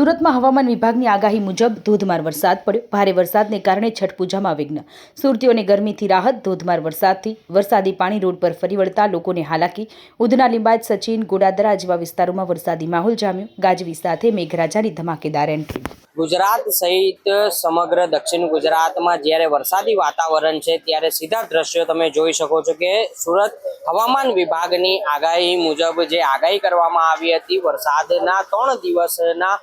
સુરતમાં હવામાન વિભાગની આગાહી મુજબ ધોધમાર વરસાદ પડ્યો. ભારે વરસાદને કારણે છઠ પૂજામાં વિઘ્ન. સુરતીઓને ગરમીથી રાહત, ધોધમાર વરસાદથી. વરસાદી પાણી રોડ પર ફરી વળતા લોકોને હાલાકી. ઉધના લીંબાયત, સચિન, ગોડાદરા જેવા વિસ્તારોમાં વરસાદી માહોલ જામ્યો. ગાજવી સાથે મેઘરાજાની ધમાકેદાર એન્ટ્રી. ગુજરાત સહિત સમગ્ર દક્ષિણ ગુજરાતમાં જ્યારે વરસાદી વાતાવરણ છે, ત્યારે સીધા દ્રશ્યો તમે જોઈ શકો છો કે સુરત હવામાન વિભાગની આગાહી મુજબ જે આગાહી કરવામાં આવી હતી, વરસાદના ત્રણ દિવસના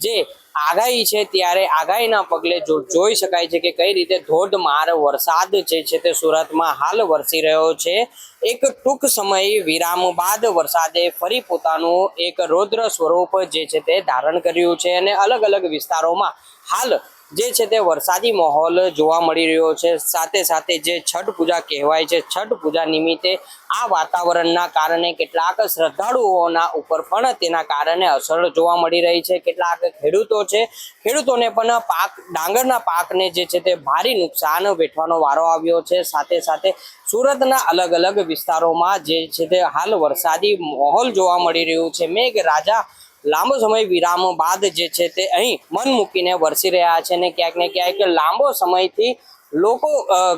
જે આગાહી છે ત્યારે આગાહીના પગલે જો જોઈ શકાય છે કે કઈ રીતે ધોધમાર વરસાદ જે છે તે સુરતમાં હાલ વરસી રહ્યો છે. એક ટૂંક સમય વિરામ બાદ વરસાદે ફરી પોતાનું એક રૌદ્ર સ્વરૂપ જે છે તે ધારણ કર્યું છે અને અલગ અલગ વિસ્તારોમાં હાલ જે છે તે વરસાદી માહોલ જોવા મળી રહ્યો છે. સાથે સાથે જે છઠ પૂજા કહેવાય છે, છઠ પૂજા નિમિત્તે આ વાતાવરણના કારણે કેટલાક શ્રદ્ધાળુઓના ઉપર પણ તેના કારણે અસર જોવા મળી રહી છે. કેટલાક ખેડૂતો છે, ખેડૂતોને પણ પાક, ડાંગરના પાકને જે છે તે ભારે નુકસાન વેઠવાનો વારો આવ્યો છે. સાથે સાથે સુરતના અલગ અલગ વિસ્તારોમાં જે છે તે હાલ વરસાદી માહોલ જોવા મળી રહ્યું છે. મેઘ રાજા લાંબો સમય વિરામ બાદ જે છે તે અહીં મન મૂકીને વરસી રહ્યા છે અને ક્યાંક ને ક્યાંક લાંબો સમયથી લોકો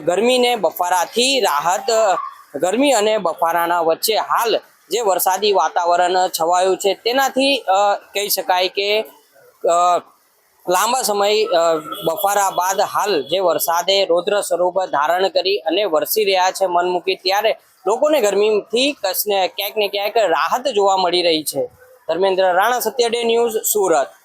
ગરમીને બફારાથી રાહત ગરમી અને બફારાના વચ્ચે હાલ જે વરસાદી વાતાવરણ છવાયું છે તેનાથી કહી શકાય કે લાંબા સમય બફારા બાદ હાલ જે વરસાદે રૌદ્ર સ્વરૂપ ધારણ કરી અને વરસી રહ્યા છે મન મૂકી, ત્યારે લોકોને ગરમીથી કશને ક્યાંક ને ક્યાંક રાહત જોવા મળી રહી છે. ધર્મેન્દ્ર રાણા સત્યાડે ન્યૂઝ સુરત.